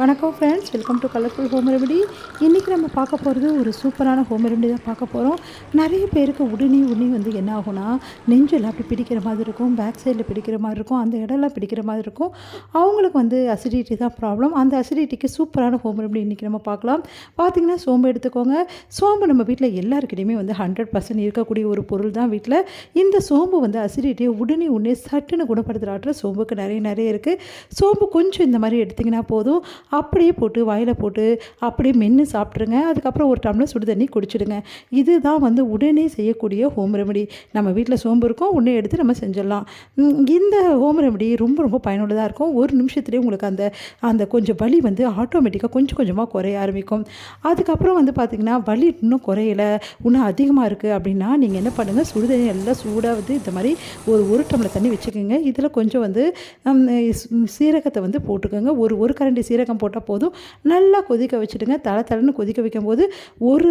வணக்கம் friends welcome to colourful home remedy இன்றைக்கி நம்ம பார்க்க போகிறது ஒரு சூப்பரான ஹோம் ரெமெடி தான் பார்க்க போகிறோம் நிறைய பேருக்கு உடனே உடனே வந்து என்ன ஆகும்னா நெஞ்செல்லாம் அப்படி பிடிக்கிற மாதிரி இருக்கும் பேக் சைடில் பிடிக்கிற மாதிரி இருக்கும் அந்த இடம்லாம் பிடிக்கிற மாதிரி இருக்கும். அவங்களுக்கு வந்து அசிடிட்டி தான் ப்ராப்ளம் அந்த அசிடிட்டிக்கு சூப்பரான ஹோம் ரெமெடி இன்றைக்கி நம்ம பார்க்கலாம். பார்த்திங்கன்னா சோம்பு எடுத்துக்கோங்க. சோம்பு நம்ம வீட்டில் எல்லாருக்கிட்டையுமே வந்து ஹண்ட்ரட் பர்சன்ட் இருக்கக்கூடிய ஒரு பொருள் தான் வீட்டில் இந்த சோம்பு வந்து அசிடிட்டியை உடனே உடனே சட்டுன்னு குணப்படுத்துகிற ஆற்றல் சோம்புக்கு நிறைய நிறைய இருக்குது சோம்பு கொஞ்சம் இந்த மாதிரி எடுத்திங்கன்னா போதும். அப்படியே போட்டு வாயில் போட்டு அப்படியே மென்று சாப்பிட்ருங்க அதுக்கப்புறம் ஒரு டம்ளர் சுடு தண்ணி குடிச்சிடுங்க. இதுதான் வந்து உடனே செய்யக்கூடிய ஹோம் ரெமடி நம்ம வீட்டில் சோம்பு இருக்கும் உடனே எடுத்து நம்ம செஞ்சிடலாம். இந்த ஹோம் ரெமடி ரொம்ப ரொம்ப பயனுள்ளதாக இருக்கும். ஒரு நிமிஷத்துலேயே உங்களுக்கு அந்த அந்த கொஞ்சம் வலி வந்து ஆட்டோமேட்டிக்காக கொஞ்சம் கொஞ்சமாக குறைய ஆரம்பிக்கும். அதுக்கப்புறம் வந்து பார்த்திங்கன்னா வலி இன்னும் குறையலை இன்னும் அதிகமாக இருக்குது அப்படின்னா நீங்கள் என்ன பண்ணுங்கள் சுடு தண்ணி நல்லா சூடாக வந்து இந்த மாதிரி ஒரு ஒரு டம்ளர் தண்ணி வச்சுக்கோங்க. இதில் கொஞ்சம் வந்து சீரகத்தை வந்து போட்டுக்கோங்க. ஒரு ஒரு கரண்டி சீரகம் போட்டால் போதும். நல்லா கொதிக்க வச்சுடுங்க. தலை தலைன்னு கொதிக்க வைக்கும்போது ஒரு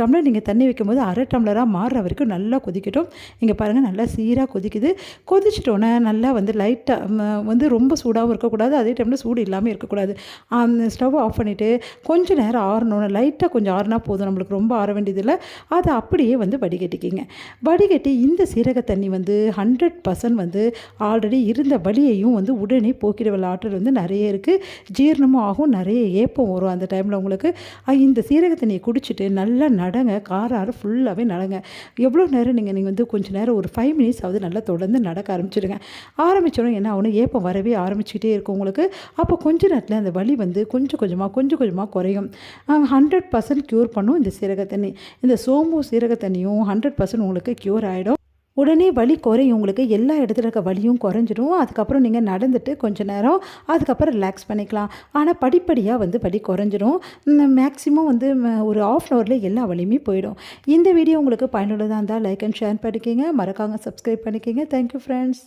டம்ளர் நீங்கள் தண்ணி வைக்கும்போது அரை டம்ளராக மாறுற வரைக்கும் நல்லா கொதிக்கட்டும். இங்கே பாருங்கள் நல்லா சீராக கொதிக்குது. கொதிச்சிட்டோன்னே நல்லா வந்து லைட்டாக வந்து ரொம்ப சூடாகவும் இருக்கக்கூடாது. அதே டைமில் சூடு இல்லாமல் இருக்கக்கூடாது. அந்த ஸ்டவ் ஆஃப் பண்ணிவிட்டு கொஞ்சம் நேரம் ஆறணும்னு லைட்டாக கொஞ்சம் ஆறுனா போதும். நம்மளுக்கு ரொம்ப ஆற வேண்டியதில்லை. அதை அப்படியே வந்து வடிகட்டிக்கிங்க. வடிகட்டி இந்த சீரக தண்ணி வந்து ஹண்ட்ரட் பர்சன்ட் வந்து ஆல்ரெடி இருந்த வழியையும் வந்து உடனே போக்கிடுவல ஆற்றல் வந்து நிறைய இருக்குது ஜீரணம் ஜீரணமும் ஆகும் நிறைய ஏப்பம் வரும் அந்த டைமில் உங்களுக்கு. இந்த சீரக தண்ணியை குடிச்சிட்டு நல்லா நடங்க. காரார ஃபுல்லாகவே நடங்க. எவ்வளோ நேரம் நீங்கள் நீங்கள் வந்து கொஞ்சம் நேரம் ஒரு ஃபைவ் மினிட்ஸ் ஆகுது நல்லா தொடர்ந்து நடக்க ஆரம்பிச்சிடுங்க ஆரம்பித்தோடனே என்ன ஆகணும் ஏப்பம் வரவே ஆரம்பிச்சுக்கிட்டே இருக்கும் உங்களுக்கு. அப்போ கொஞ்ச நேரத்தில் அந்த வலி வந்து கொஞ்சம் கொஞ்சமாக கொஞ்சம் கொஞ்சமாக குறையும். ஹண்ட்ரட் பர்சன்ட் க்யூர் பண்ணும் இந்த சீரக தண்ணி இந்த சோம்பு சீரக தண்ணியும் ஹண்ட்ரட் பர்சன்ட் உங்களுக்கு க்யூர் ஆகிடும் உடனே வலி குறையும். உங்களுக்கு எல்லா இடத்துல இருக்க வலியும் குறைஞ்சிடும். அதுக்கப்புறம் நீங்கள் நடந்துட்டு கொஞ்ச நேரம் அதுக்கப்புறம் ரிலாக்ஸ் பண்ணிக்கலாம். ஆனால் படிப்படியாக வந்து வலி குறைஞ்சிரும் மேக்ஸிமம் வந்து ஒரு ஆஃப் அன் ஹவரில் எல்லா வலியுமே போயிடும். இந்த வீடியோ உங்களுக்கு பயனுள்ளதாக இருந்தால் லைக் அண்ட் ஷேர் பண்ணிக்கிங்க. மறக்காமல் சப்ஸ்கிரைப் பண்ணிக்கிங்க. Thank you friends